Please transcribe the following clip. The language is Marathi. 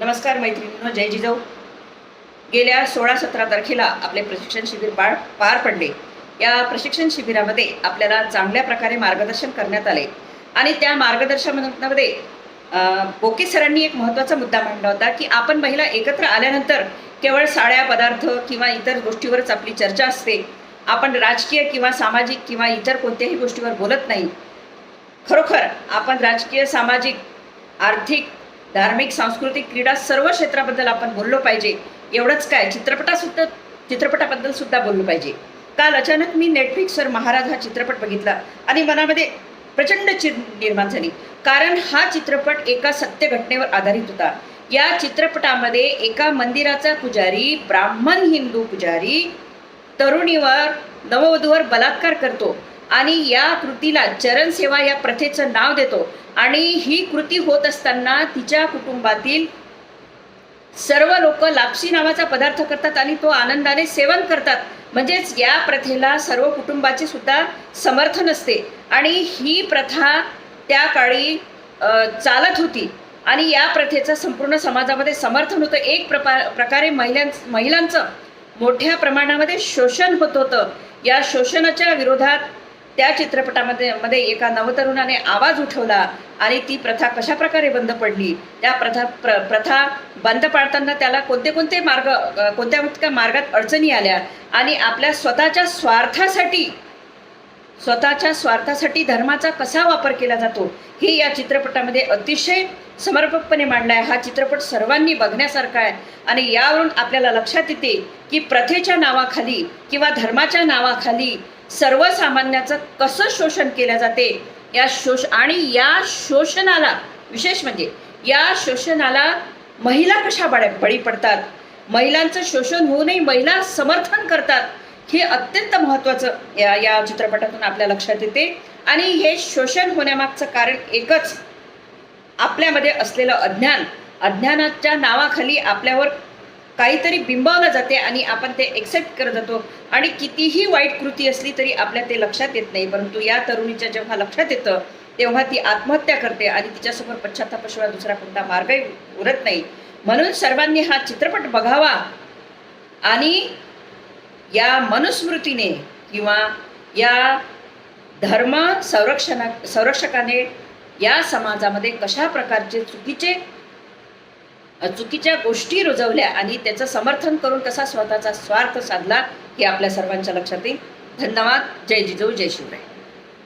नमस्कार मैत्रिणींनो जय जिजाऊ. गेल्या सोळा सतरा तारखेला आपले प्रशिक्षण शिबिर पार पार पडले. या प्रशिक्षण शिबिरामध्ये आपल्याला चांगल्या प्रकारे मार्गदर्शन करण्यात आले. आणि त्या मार्गदर्शनामध्ये बोके सरांनी एक महत्त्वाचा मुद्दा मांडला होता की आपण महिला एकत्र आल्यानंतर केवळ साड्या पदार्थ किंवा इतर गोष्टीवरच आपली चर्चा असते. आपण राजकीय किंवा सामाजिक किंवा इतर कोणत्याही गोष्टीवर बोलत नाही. खरोखर आपण राजकीय सामाजिक आर्थिक धार्मिक सांस्कृतिक क्रीडा सर्व क्षेत्राबद्दल आपण बोललो पाहिजे. एवढंच काय चित्रपटासुद्धा चित्रपटाबद्दल सुद्धा बोललो पाहिजे. काल अचानक मी नेटफ्लिक्सवर महाराज हा चित्रपट बघितला आणि मनामध्ये प्रचंड चिर निर्माण झाली. कारण हा चित्रपट एका सत्य घटनेवर आधारित होता. या चित्रपटामध्ये एका मंदिराचा पुजारी ब्राह्मण हिंदू पुजारी तरुणीवर नववधूवर बलात्कार करतो. आणि या कृतीला चरण सेवा या प्रथेचं नाव देतो. आणि ही कृती होत असताना तिच्या कुटुंबातील सर्व लोक लापसी नावाचा पदार्थ करतात आणि तो आनंदाने सेवन करतात. म्हणजेच या प्रथेला सर्व कुटुंबाचे सुद्धा समर्थन असते. आणि ही प्रथा त्या काळी चालत होती. आणि या प्रथेचं संपूर्ण समाजामध्ये समर्थन होतं. एक प्रपा प्रकारे महिलां महिलांचं मोठ्या प्रमाणामध्ये शोषण होत होतं. या शोषणाच्या विरोधात त्या चित्रपटामध्ये मध्ये एका नवतरुणाने आवाज उठवला आणि ती प्रथा कशा प्रकारे बंद पडली? त्या प्रथा प्र प्रथा बंद पाडताना त्याला कोणते कोणते मार्ग कोणत्या कोणत्या मार्गात अडचणी आल्या? आणि आपल्या स्वतःच्या स्वार्थासाठी स्वतःच्या स्वार्थासाठी धर्माचा कसा वापर केला जातो? हे या चित्रपटामध्ये अतिशय समर्पकपणे मांडला आहे. हा चित्रपट सर्वांनी बघण्यासारखा आहे. आणि यावरून आपल्याला लक्षात येते की प्रथेच्या नावाखाली किंवा धर्माच्या नावाखाली सर्वसामान्याचं कसं शोषण केलं जाते? या शोष आणि या शोषणाला विशेष म्हणजे या शोषणाला महिला कशा बळी बळी पडतात? महिलांचं शोषण होऊ नये महिला समर्थन करतात. हे अत्यंत महत्त्वाचं या या चित्रपटातून आपल्या लक्षात येते. आणि हे शोषण होण्यामागचं कारण एकच आपल्यामध्ये असलेलं अज्ञान. अज्ञानाच्या नावाखाली आपल्यावर काहीतरी बिंबवलं जाते आणि आपण ते एक्सेप्ट करत जातो. आणि कितीही वाईट कृती असली तरी आपल्या ते लक्षात येत नाही. परंतु या तरुणीच्या जेव्हा लक्षात येतं तेव्हा ती आत्महत्या करते आणि तिच्यासमोर पश्चातापाशिवाय दुसरा कोणता मार्गही उरत नाही. म्हणून सर्वांनी हा चित्रपट बघावा आणि या मनुस्मृतीने किंवा या धर्म संरक्षणा संरक्षकाने या समाजामध्ये कशा प्रकारचे चुकीचे चुकीच्या गोष्टी रुजवल्या आणि त्याचं समर्थन करून कसा स्वतःचा स्वार्थ साधला हे आपल्या सर्वांच्या लक्षात येईल. धन्यवाद. जय जिजाऊ जय शिवराय.